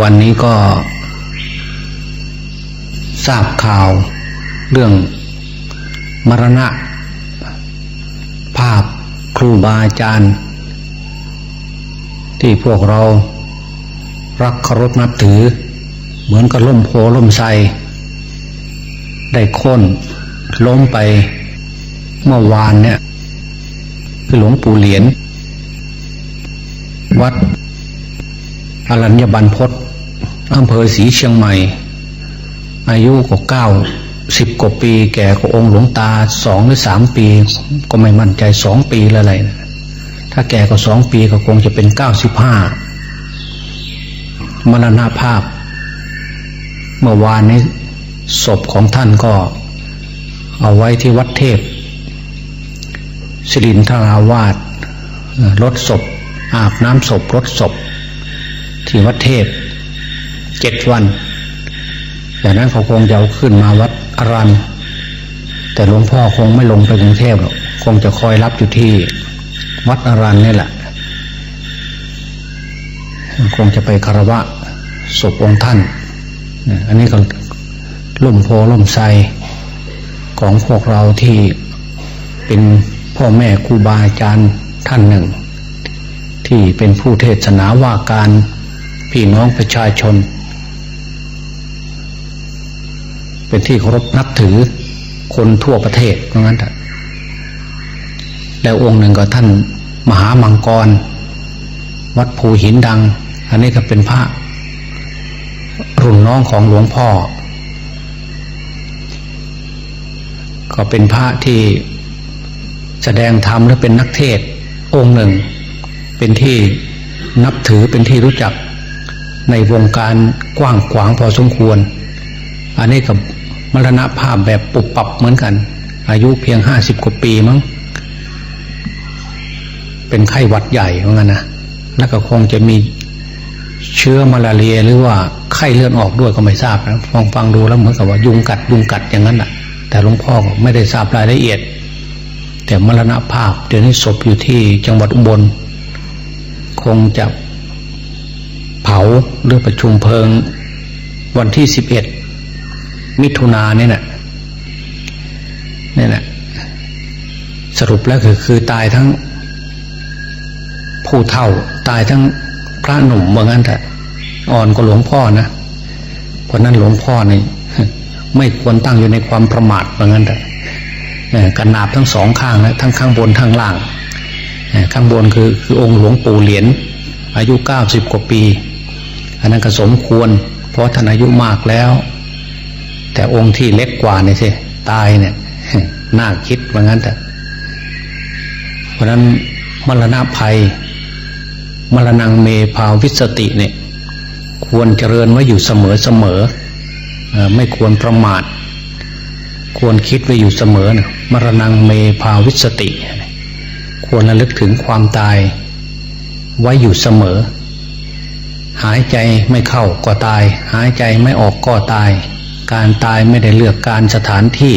วันนี้ก็ ทราบข่าวเรื่องมรณะ ภาพครูบาอาจารย์ ที่พวกเรารักเคารพนับถือ เหมือนกับล่มโพล่มไทรได้ค่นล้มไปเมื่อวานเนี่ย คือหลวงปู่เหรียญวัด อรัญญบันพศอำเภอศรีเชียงใหม่ อายุก็เก้าสิบกว่าปีแก่กว่าองค์หลวงตาสองหรือสามปี ก็ไม่มั่นใจสองปีแล้วอะไรนะถ้าแก่กว่าสองปีก็คงจะเป็นเก้าสิบห้ามรณภาพ เมื่อวานนี้ศพของท่านก็เอาไว้ที่วัดเทพสิรินทราวาสรถศพ อาบน้ำศพรถศพ ที่วัดเทพเจ็ดวันจากนั้นเขาคงจะเอาขึ้นมาวัดอรันแต่หลวงพ่อคงไม่ลงไปกรุงเทพหรอกคงจะคอยรับอยู่ที่วัดอรันนี่แหละ คงจะไปคารวะศพองค์ท่าน อันนี้ก็ล่มโพล่มไทรของพวกเราที่เป็นพ่อแม่ครูบาอาจารย์ท่านหนึ่ง ที่เป็นผู้เทศนาว่าการ พี่น้องประชาชน เป็นที่เคารพนับถือคนทั่วประเทศเพราะงั้นเถอะแล้วองค์หนึ่งก็ท่านมหามังกร วัดภูหินดัง อันนี้ก็เป็นพระรุ่นน้องของหลวงพ่อ ก็เป็นพระที่แสดงธรรมและเป็นนักเทศองค์หนึ่ง เป็นที่นับถือเป็นที่รู้จัก ในวงการกว้างขวางพอสมควร อันนี้กับมรณะภาพแบบปุบปับเหมือนกัน อายุเพียงห้าสิบกว่าปีมั้ง เป็นไข้หวัดใหญ่เหมือนกันนะแล้วก็คงจะมีเชื้อมาลาเรียหรือว่าไข้เลือดออกด้วยก็ไม่ทราบนะฟังฟังดูแล้วเหมือนกับว่ายุงกัดยุงกัดอย่างนั้นแหะแต่หลวงพ่อไม่ได้ทราบรายละเอียด แต่มรณภาพเดี๋ยวนี้ศพอยู่ที่จังหวัดอุบล คงจะาหรือประชุมเพลิง วันที่สิบเอ็ดมิถุนาเนี่ยนะเนี่ยนะสรุปแล้วคือคือตายทั้ง ผู้เฒ่าตายทั้งพระหนุ่มว่างั้นแต่อ่อนก็หลวงพ่อนะเพราะนั้นหลวงพ่อนี่ไม่ควรตั้งอยู่ในความประมาทว่างั้นแต่กันนาบทั้งสองข้างนะทั้งข้างบนทั้งล่างข้างบนคือคือองค์หลวงปู่เหรียญอายุเก้าสิบกว่าปี อันนั้นก็สมควร เพราะท่านอายุมากแล้ว แต่องค์ที่เล็กกว่านี่สิตายเนี่ยน่าคิดว่างั้นแต่เพราะนั้นมรณะภัย มรณงเมภาวิสติเนี่ย ควรเจริญไว้อยู่เสมอเสมอไม่ควรประมาท ควรคิดไว้อยู่เสมอนะมรณงเมภาวิสติ ควรระลึกถึงความตายไว้อยู่เสมอ หายใจไม่เข้าก็ตาย หายใจไม่ออกก็ตาย การตายไม่ได้เลือกการสถานที่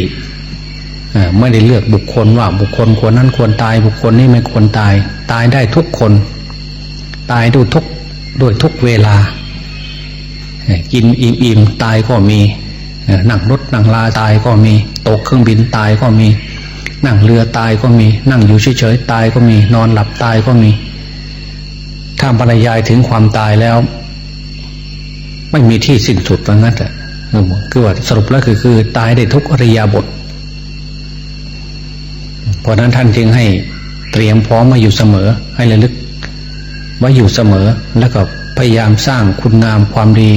ไม่ได้เลือกบุคคลว่าบุคคลควรนั้นควรตาย บุคคลนี้ไม่ควรตาย ตายได้ทุกคน ตายด้วยทุกด้วยทุกเวลา กินอิ่มอิ่มตายก็มีนั่งรถนั่งลาตายก็มี ตกเครื่องบินตายก็มี นั่งเรือตายก็มี นั่งอยู่เฉยๆตายก็มี นอนหลับตายก็มี ถ้าบรรยายถึงความตายแล้ว ไม่มีที่สิ้นสุดว่างั้นแต่คือว่าสรุปแล้วคือคือ ตายได้ทุกอริยาบท เพราะนั้นท่านจึงให้เตรียมพร้อมมาอยู่เสมอ ให้ระลึกไว้อยู่เสมอแล้วก็พยายามสร้างคุณงามความดี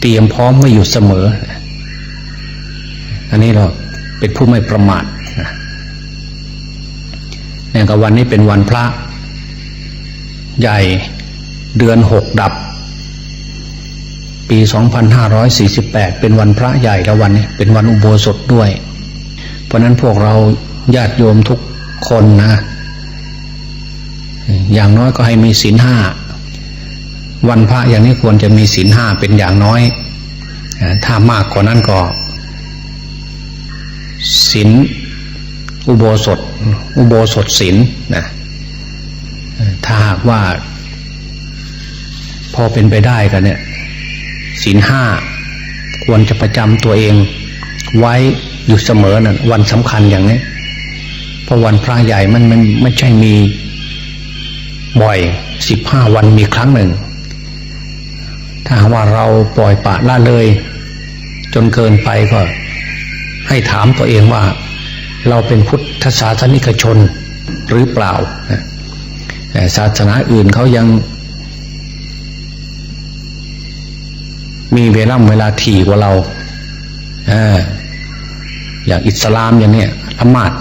เตรียมพร้อมมาอยู่เสมอ อันนี้เราเป็นผู้ไม่ประมาทเนี่ยกับวันนี้เป็นวันพระ ใหญ่เดือนหกดับ ปี 2548 เป็นวันพระใหญ่แล้ววันนี้เป็นวันอุโบสถด้วย เพราะนั้นพวกเราญาติโยมทุกคนนะ อย่างน้อยก็ให้มีศีลห้าวันพระอย่างนี้ควรจะมีศีลห้าเป็นอย่างน้อย ถ้ามากกว่านั้นก็ศีลอุโบสถ อุโบสถศีลนะ ถ้าหากว่า พอเป็นไปได้กันเนี่ยศีลห้าควรจะประจำตัวเอง ไว้อยู่เสมอนะ่ะวันสำคัญอย่างนี้เพราะวันพระใหญ่มันมันไม่ใช่มีบ่อยสิบห้าวันมีครั้งหนึ่ง ถ้าหากว่าเราปล่อยปะละเลย จนเกินไปก็ ให้ถามตัวเองว่า เราเป็นพุทธศาสนิกชนหรือเปล่านะ ศาสนาอื่นเขายัง มีเวลาเวลาถี่กว่าเราเอออย่างอิสลามอย่างเนี้ยละหมาด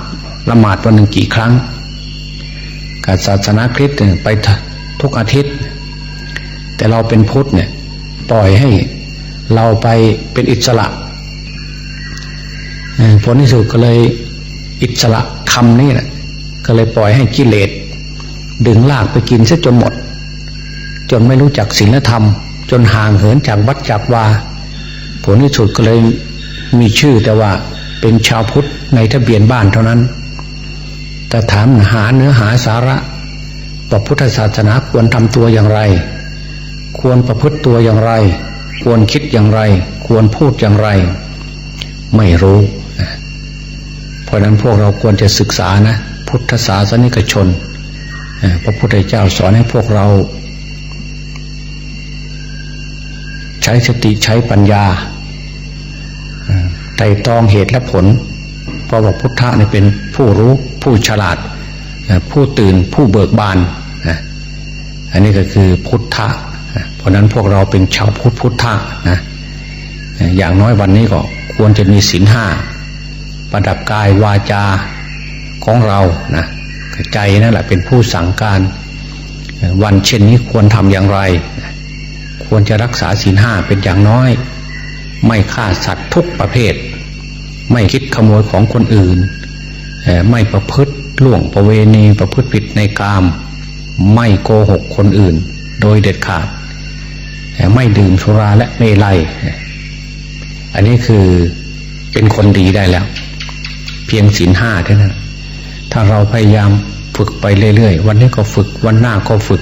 ละหมาดวันหนึ่งกี่ครั้งการศาสนาคริสต์ไปทุกอาทิตย์ แต่เราเป็นพุทธเนี่ยปล่อยให้เราไปเป็นอิสระผลที่สุดก็เลยอิสระคำนี่แหละก็เลยปล่อยให้กิเลส ดึงลากไปกินซะจนหมด จนไม่รู้จักศีลธรรม จนห่างเหินจากวัดจากวา ผลที่สุดก็เลยมีชื่อแต่ว่าเป็นชาวพุทธในทะเบียนบ้านเท่านั้น แต่ถามหาเนื้อหาสาระว่าพุทธศาสนาควรทำตัวอย่างไร ควรประพฤติตัวอย่างไร ควรคิดอย่างไร ควรพูดอย่างไร ไม่รู้ เพราะนั้นพวกเราควรจะศึกษานะ พุทธศาสนิกชน พระพุทธเจ้าสอนให้พวกเรา ใช้สติใช้ปัญญาไต่ตองเหตุและผล เพราะว่าพุทธะเนี่ยเป็นผู้รู้ผู้ฉลาด ผู้ตื่นผู้เบิกบาน อันนี้ก็คือพุทธะ เพราะนั้นพวกเราเป็นชาวพุทธพุทธะนะอย่างน้อยวันนี้ก็ควรจะมีศีลห้าประดับกายวาจาของเรานะ ใจนั่นแหละเป็นผู้สั่งการ วันเช่นนี้ควรทำอย่างไร ควรจะรักษาศีลห้าเป็นอย่างน้อย ไม่ฆ่าสัตว์ทุกประเภท ไม่คิดขโมยของคนอื่น ไม่ประพฤติล่วงประเวณีประพฤติผิดในกาม ไม่โกหกคนอื่น โดยเด็ดขาด ไม่ดื่มสุราและเมลัย อันนี้คือเป็นคนดีได้แล้ว เพียงศีลห้าเท่านั้น ถ้าเราพยายามฝึกไปเรื่อยๆ วันนี้ก็ฝึกวันหน้าก็ฝึก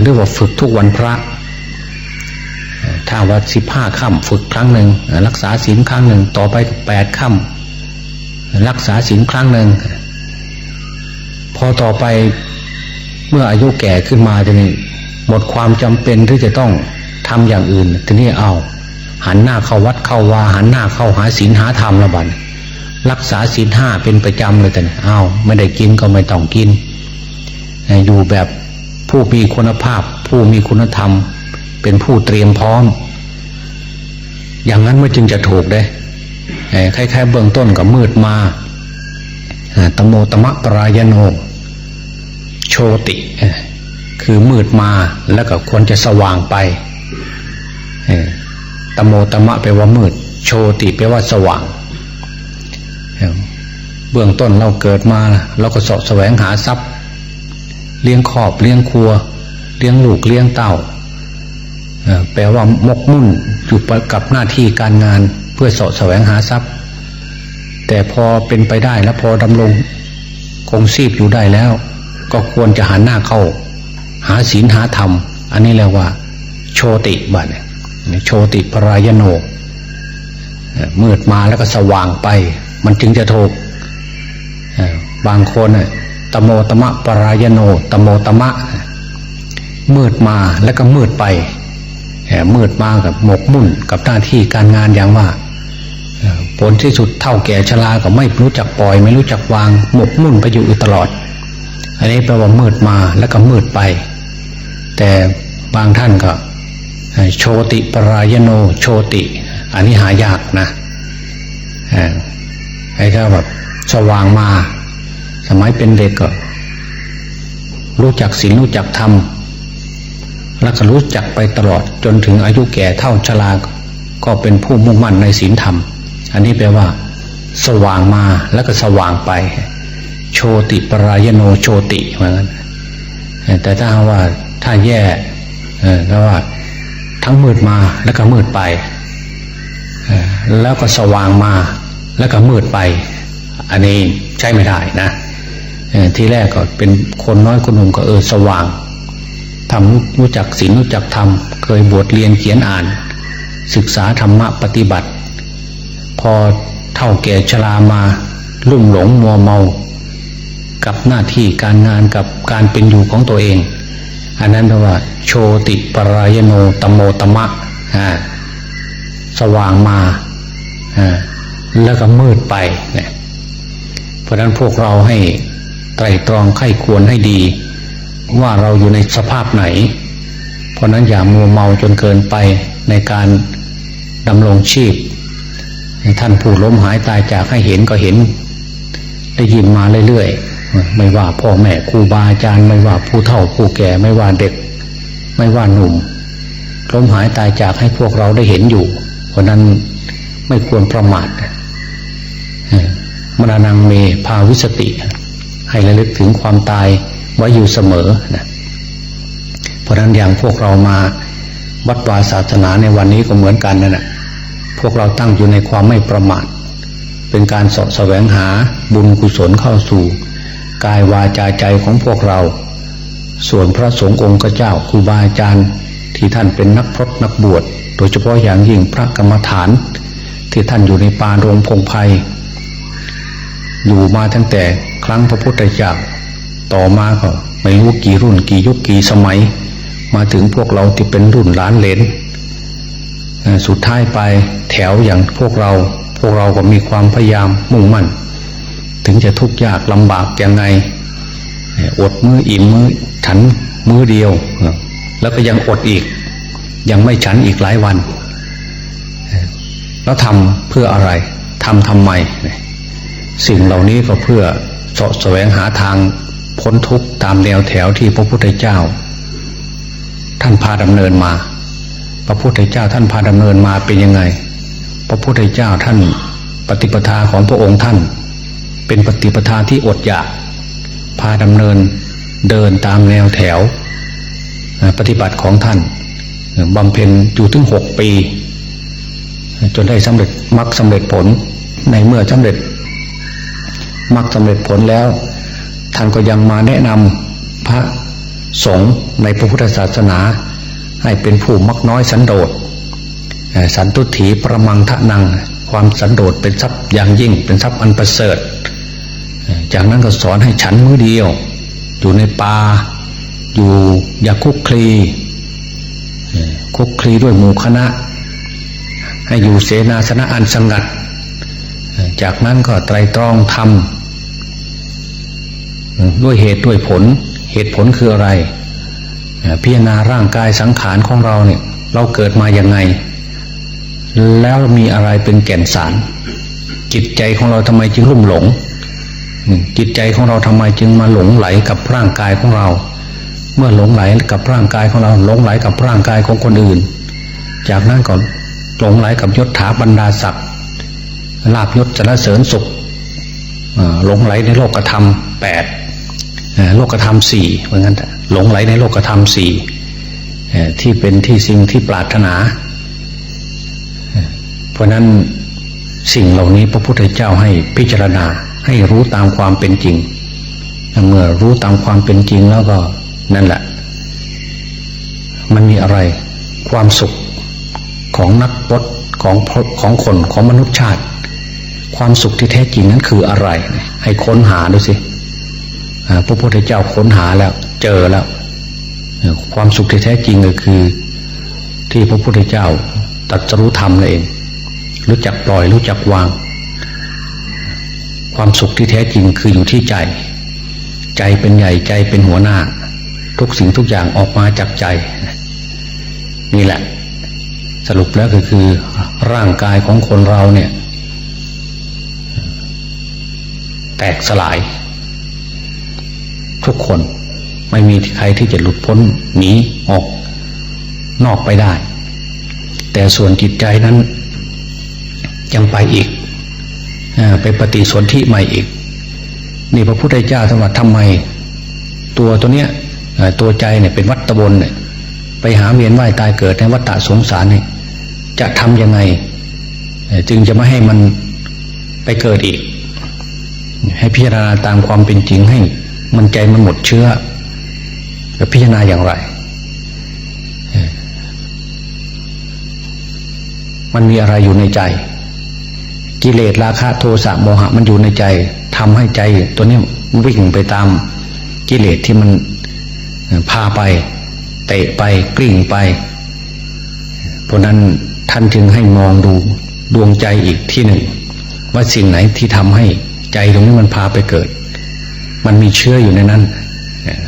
หรือว่าฝึกทุกวันพระ ถ้าว่าสิบห้าค่ำฝึกครั้งหนึ่งรักษาศีลครั้งหนึ่งต่อไปแปดค่ำรักษาศีลครั้งหนึ่งพอต่อไปเมื่ออายุแก่ขึ้นมาจะนี่หมดความจำเป็นที่จะต้องทำอย่างอื่นทีนี้เอา หันหน้าเข้าวัดเข้าวาหันหน้าเข้าหาศีลหาธรรมละบัน รักษาศีลห้าเป็นประจำเลยแต่อ้าวไม่ได้กินก็ไม่ต้องกิน อยู่แบบผู้มีคุณภาพ ผู้มีคุณธรรม เป็นผู้เตรียมพร้อม อย่างนั้นไม่จึงจะถูกได้คล้ายๆเบื้องต้นกับมืดมาตโมตมะปรายโนโชติ คือมืดมาแล้วก็ควรจะสว่างไปตโมตมะแปลว่ามืด โชติแปลว่าสว่าง บื้องต้นเราเกิดมาเราก็สาะแสวงหาทรัพย์ เลี้ยงขอบเลี้ยงครัว เลี้ยงลูกเลี้ยงเต่าแปลว่ามกมุ่นอยู่กับหน้าที่การงานเพื่อสาะแสวงหาทรัพย์ แต่พอเป็นไปได้แล้วพอดำรงคงชีพอยู่ได้แล้ว ก็ควรจะหันหน้าเข้า หาศีลหาธรรม อันนี้เรียกว่า โชติบัตโชติปรายโนมืดมาแล้วก็สว่างไป มันจึงจะถูก บางคนตโมตมะปรายโนตโมตมะ มืดมาแล้วก็มืดไปมืดมากับหมกมุ่นกับหน้าที่การงานอย่างว่าผลที่สุดเท่าแก่ชราก็ไม่รู้จักปล่อย ไม่รู้จักวางหมกมุ่นไปอยู่ตลอด อันนี้แปลว่ามืดมาแล้วก็มืดไป แต่บางท่านก็ โชติปรายโนโชติ อันนี้หายากนะไอ้ก็แบบสว่างมา สมัยเป็นเด็กก็ รู้จักศีลรู้จักธรรมแล้วก็รู้จักไปตลอดจนถึงอายุแก่เท่าชราก็เป็นผู้มุ่งมั่นในศีลธรรม อันนี้แปลว่า สว่างมาแล้วก็สว่างไป โชติปรายโนโชติเหมือนกันแต่ถ้าว่าถ้าแย่แล้วว่าทั้งมืดมาแล้วก็มืดไป แล้วก็สว่างมาแล้วก็มืดไป อันนี้ใช้ไม่ได้นะ ทีแรกก็เป็นคนน้อยคนหนุ่มก็เออสว่างทำรู้จักศีลรู้จักธรรม เคยบวชเรียนเขียนอ่าน ศึกษาธรรมะปฏิบัติ พอเท่าแก่ชรามาลุ่มหลงมัวเมา กับหน้าที่การงานกับการเป็นอยู่ของตัวเอง อันนั้นเรียกว่า โชติปรายโนตมโมตมะสว่างมาแล้วก็มืดไปเนี่ยเพราะฉะนั้นพวกเราให้ ไตรตรองไข้ควรให้ดี ว่าเราอยู่ในสภาพไหน เพราะนั้นอย่ามัวเมาจนเกินไปในการดำรงชีพ ท่านผู้ล้มหายตายจากให้เห็นก็เห็น ได้ยินมาเรื่อยๆ ไม่ว่าพ่อแม่ครูบาอาจารย์ ไม่ว่าผู้เฒ่าผู้แก่ไม่ว่าเด็ก ไม่ว่าหนุ่มล้มหายตายจากให้พวกเราได้เห็นอยู่ เพราะนั้นไม่ควรประมาทมรณงเมภาวิสติ ให้ระลึกถึงความตายไว้อยู่เสมอนะเพราะนั้นอย่างพวกเรามาวัดวาศาสนาในวันนี้ก็เหมือนกันนั่นแหละพวกเราตั้งอยู่ในความไม่ประมาท เป็นการสะแสวงหาบุญกุศลเข้าสู่ กายวาจาใจของพวกเรา ส่วนพระสงฆ์องค์เจ้าครูบาอาจารย์ที่ท่านเป็นนักพรตนักบวช โดยเฉพาะอย่างยิ่งพระกรรมฐาน ที่ท่านอยู่ในป่าโรงพงไพ่อยู่มาตั้งแต่ ครั้งพระพุทธเจ้าต่อมาก็ไม่รู้กี่รุ่นกี่ยุคกี่สมัย มาถึงพวกเราที่เป็นรุ่นหลานเลนสุดท้ายไปแถวอย่างพวกเรา พวกเราก็มีความพยายามมุ่งมั่น ถึงจะทุกข์ยากลำบากยังไงอดมืออิ่มมือฉันมือเดียว แล้วก็ยังอดอีก ยังไม่ฉันอีกหลายวัน แล้วทำเพื่ออะไรทำทำไมสิ่งเหล่านี้ก็เพื่อ สะแสวงหาทางพ้นทุกข์ตามแนวแถวที่พระพุทธเจ้า ท่านพาดำเนินมา พระพุทธเจ้าท่านพาดำเนินมาเป็นยังไง พระพุทธเจ้าท่านปฏิปทาของพระองค์ท่าน เป็นปฏิปทาที่อดอยาก พาดำเนินเดินตามแนวแถว ปฏิบัติของท่านบำเพ็ญอยู่ถึงหกปี จนได้สำเร็จมรรคสำเร็จผลในเมื่อสำเร็จ มรรคสำเร็จผลแล้ว ท่านก็ยังมาแนะนำพระสงฆ์ในพระพุทธศาสนา ให้เป็นผู้มักน้อยสันโดษสันตุถีประมังทะนัง ความสันโดษเป็นทรัพย์อย่างยิ่งเป็นทรัพย์อันประเสริฐ จากนั้นก็สอนให้ฉันมือเดียว อยู่ในป่าอยู่อย่าคุกคลีคุกคลีด้วยหมู่คณะ ให้อยู่เสนาสนะอันสงัด จากนั้นก็ไตรตรองทำ ด้วยเหตุด้วยผล เหตุผลคืออะไร พิจารณาร่างกายสังขารของเราเนี่ย เราเกิดมาอย่างไง แล้วมีอะไรเป็นแก่นสาร จิตใจของเราทำไมจึงรุ่มหลง จิตใจของเราทำไมจึงมาหลงไหลกับร่างกายของเรา เมื่อหลงไหลกับร่างกายของเราหลงไหลกับร่างกายของคนอื่น จากนั้นก่อนหลงไหลกับยศถาบรรดาศักดิ์ลาบยศจรเสริญสุขหลงไหลในโลกธรรมแปด โลกธรรมสี่เหมือนกันหลงไหลในโลกธรรมสี่ที่เป็นที่สิ่งที่ปรารถนา เพราะนั้นสิ่งเหล่านี้พระพุทธเจ้าให้พิจารณาให้รู้ตามความเป็นจริง เมื่อรู้ตามความเป็นจริงแล้วก็นั่นแหละ มันมีอะไรความสุขของนักพจของของคนของมนุษยชาติ ความสุขที่แท้จริงนั้นคืออะไร ให้ค้นหาดูสิ พระพุทธเจ้าค้นหาแล้วเจอแล้ว ความสุขที่แท้จริงก็คือ ที่พระพุทธเจ้าตัดสรู้ธรรมนั่นเอง รู้จักปล่อยรู้จักวาง ความสุขที่แท้จริงคืออยู่ที่ใจ ใจเป็นใหญ่ใจเป็นหัวหน้า ทุกสิ่งทุกอย่างออกมาจากใจ นี่แหละ สรุปแล้วก็คือร่างกายของคนเราเนี่ย แตกสลาย ทุกคน ไม่มีใครที่จะหลุดพ้นหนีออก นอกไปได้ แต่ส่วนจิตใจนั้นยังไปอีกไปปฏิสนธิใหม่อีก นี่พระพุทธเจ้าสมบัติทำไม ตัวตัวเนี้ยตัวใจเนี่ยเป็นวัตบนเนี่ยไปหาเวียนว่ายตายเกิดในวัฏฏะสงสารเนี่ยจะทำยังไง จึงจะไม่ให้มันไปเกิดอีก ให้พิจารณาตามความเป็นจริงให้ มันใจมันหมดเชื้อจะพิจารณาอย่างไร มันมีอะไรอยู่ในใจ กิเลสราคะโทสะโมหะ มันอยู่ในใจ ทำให้ใจตัวนี้วิ่งไปตามกิเลสที่มันพาไป เตะไปกลิ่งไป เพราะนั้นท่านจึงให้มองดูดวงใจอีกที่หนึ่ง ว่าสิ่งไหนที่ทำให้ใจตรงนี้มันพาไปเกิด มันมีเชื้ออยู่ในนั้น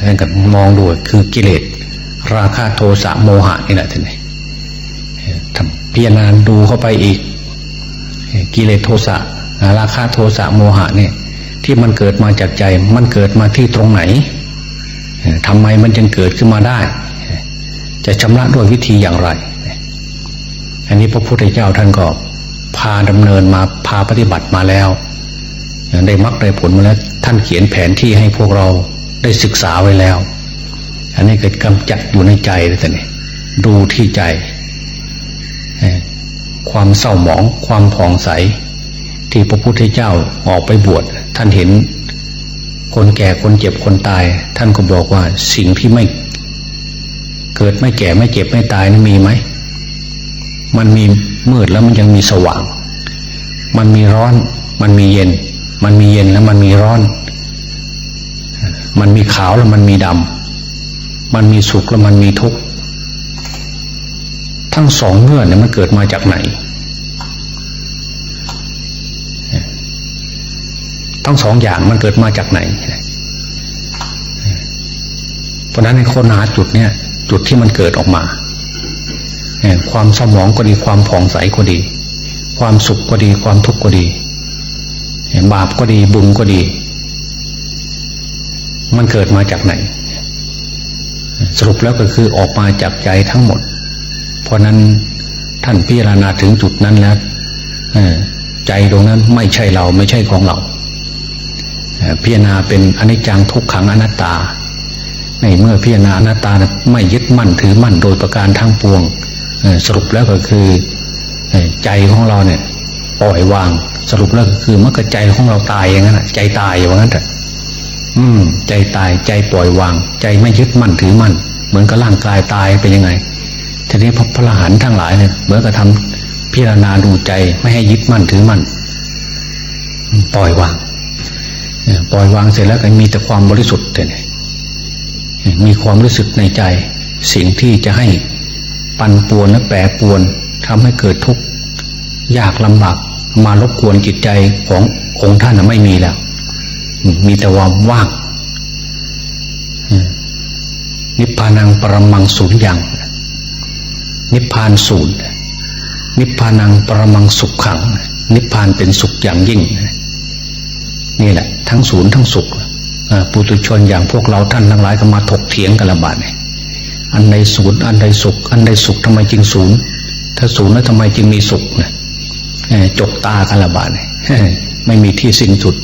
ท่านก็มองดูคือกิเลส ราคะโทสะโมหะนี่แหละท่านนี่ทำพิจารณาดูเข้าไปอีก กิเลสโทสะราคะโทสะโมหะเนี่ย ที่มันเกิดมาจากใจ มันเกิดมาที่ตรงไหนทำไมมันจึงเกิดขึ้นมาได้ จะชำระด้วยวิธีอย่างไร อันนี้พระพุทธเจ้าท่านก็พาดำเนินมาพาปฏิบัติมาแล้ว ได้มรรคได้ผลมาแล้ว ท่านเขียนแผนที่ให้พวกเราได้ศึกษาไว้แล้ว อันนี้เกิดกำจัดอยู่ในใจเลยแต่นี่ดูที่ใจ ความเศร้าหมองความผ่องใส ที่พระพุทธเจ้าออกไปบวชท่านเห็น คนแก่คนเจ็บคนตาย ท่านก็บอกว่าสิ่งที่ไม่ เกิดไม่แก่ไม่เจ็บไม่ตายนี่มีไหมมันมีมืดแล้วมันยังมีสว่าง มันมีร้อน มันมีเย็น มันมีเย็นแล้วมันมีร้อน มันมีขาวแล้วมันมีดำ มันมีสุขแล้วมันมีทุกข์ ทั้งสองเมื่อเนี่ยมันเกิดมาจากไหน ทั้งสองอย่างมันเกิดมาจากไหน เพราะนั้นในคนหาจุดเนี่ย จุดที่มันเกิดออกมาความสมองก็ดีความผ่องใสก็ดี ความสุขก็ดีความทุกข์ก็ดี บาปก็ดีบุญก็ดี มันเกิดมาจากไหน สรุปแล้วก็คือออกมาจากใจทั้งหมด เพราะนั้นท่านพิจารณาถึงจุดนั้นแล้วใจตรงนั้นไม่ใช่เราไม่ใช่ของเรา พิจารณาเป็นอนิจจังทุกขังอนัตตา ในเมื่อพิจารณาอนัตตาไม่ยึดมั่นถือมั่นโดยประการทั้งปวง สรุปแล้วก็คือใจของเราเนี่ย ปล่อยวาง สรุปแล้วก็คือเมื่อใจของเราตายอย่างนั้นใจตายอย่างนั้นแต่อืม ใจตายใจปล่อยวาง ใจไม่ยึดมั่นถือมั่น เหมือนกับร่างกายตายเป็นยังไงทีนี้พระพระหันทั้งหลายเนี่ยเหมือนกับทำพิจารณาดูใจไม่ให้ยึดมั่นถือมั่นปล่อยวางปล่อยวางเสร็จแล้วก็มีแต่ความบริสุทธิ์เนี่ยมีความรู้สึกในใจ สิ่งที่จะให้ปั่นป่วนและแปรปวนทำให้เกิดทุกข์ยากลำบาก มารบกวนจิตใจขององค์ท่านไม่มีแล้ว มีแต่ความว่างนิพพานังปรมังศูนย์อย่าง นิพพานศูนย์นิพพานังปรมังสุขขัง นิพพานเป็นสุขอย่างยิ่ง นี่แหละ ทั้งศูนย์ทั้งสุขปุตุชนอย่างพวกเราท่านทั้งหลายก็มาถกเถียงกันละบาดเนี่ยอันใดศูนย์อันใดสุข อันใดสุขทำไมจึงศูนย์ถ้าศูนย์แล้วทำไมจึงมีสุขเนี่ย จกตากันละบาดไม่มีที่สิ้นสุด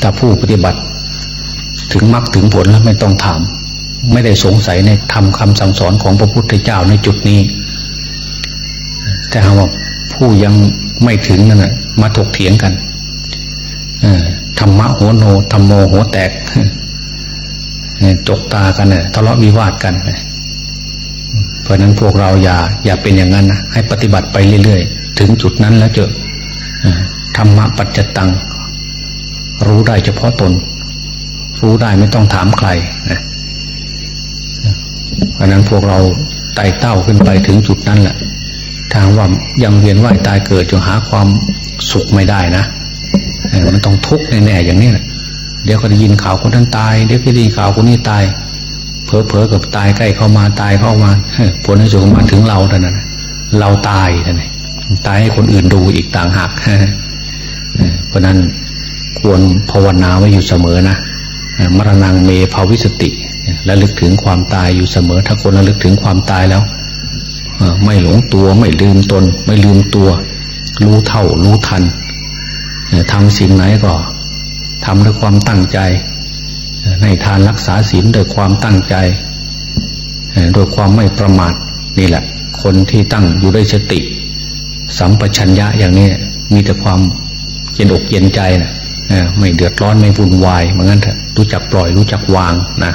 ถ้าผู้ปฏิบัติ ถึงมรรคถึงผลแล้วไม่ต้องถาม ไม่ได้สงสัยในทำคำสั่งสอนของพระพุทธเจ้าในจุดนี้ แต่หากว่าผู้ยังไม่ถึงนั่นนะมาถกเถียงกันธรรมะโหโนธรรมโมหัวแตกจกตากันเนี่ยทะเลาะวิวาทกันเเพราะนั้นพวกเราอย่าอย่าเป็นอย่างนั้นนะให้ปฏิบัติไปเรื่อยๆ ถึงจุดนั้นแล้วเจอธรรมะปัจจตัง รู้ได้เฉพาะตน รู้ได้ไม่ต้องถามใครนะเพราะนั้นพวกเราไต่เต้าขึ้นไปถึงจุดนั้นแหละทางว่ายังเวียนว่ายตายเกิดจนหาความสุขไม่ได้นะมันต้องทุกข์แน่ๆอย่างนี้แหละเดี๋ยวก็ได้ยินข่าวคนนั้นตาย เดี๋ยวก็ได้ยินข่าวคนนี้ตาย เพอเพอกับตายใกล้เข้ามาตายเข้ามาผลในสุดมาถึงเราเท่านั้นเราตายท่านตายให้คนอื่นดูอีกต่างหากเพราะนั้นควรภาวนาไว้อยู่เสมอนะมรณงเมภาวิสติและลึกถึงความตายอยู่เสมอ ถ้าคนระลึกถึงความตายแล้วไม่หลงตัวไม่ลืมตน ไม่ลืมตัว รู้เท่ารู้ทันทำสิ่งไหนก็ทำด้วยความตั้งใจ ในทานรักษาศีลด้วยความตั้งใจโดยความไม่ประมาทนี่แหละ คนที่ตั้งอยู่ด้วยสติ สัมปชัญญะอย่างนี้มีแต่ความเย็นอกเย็นใจนะไม่เดือดร้อนไม่วุ่นวายเหมือนกันเถอะรู้จักปล่อยรู้จักวางนะ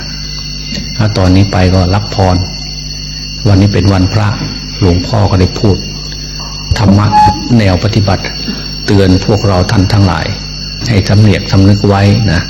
ถ้าตอนนี้ไปก็รับพร วันนี้เป็นวันพระหลวงพ่อก็ได้พูดธรรมะแนวปฏิบัติ เตือนพวกเราท่านทั้งหลาย ให้สำเนียกสำนึกไว้นะ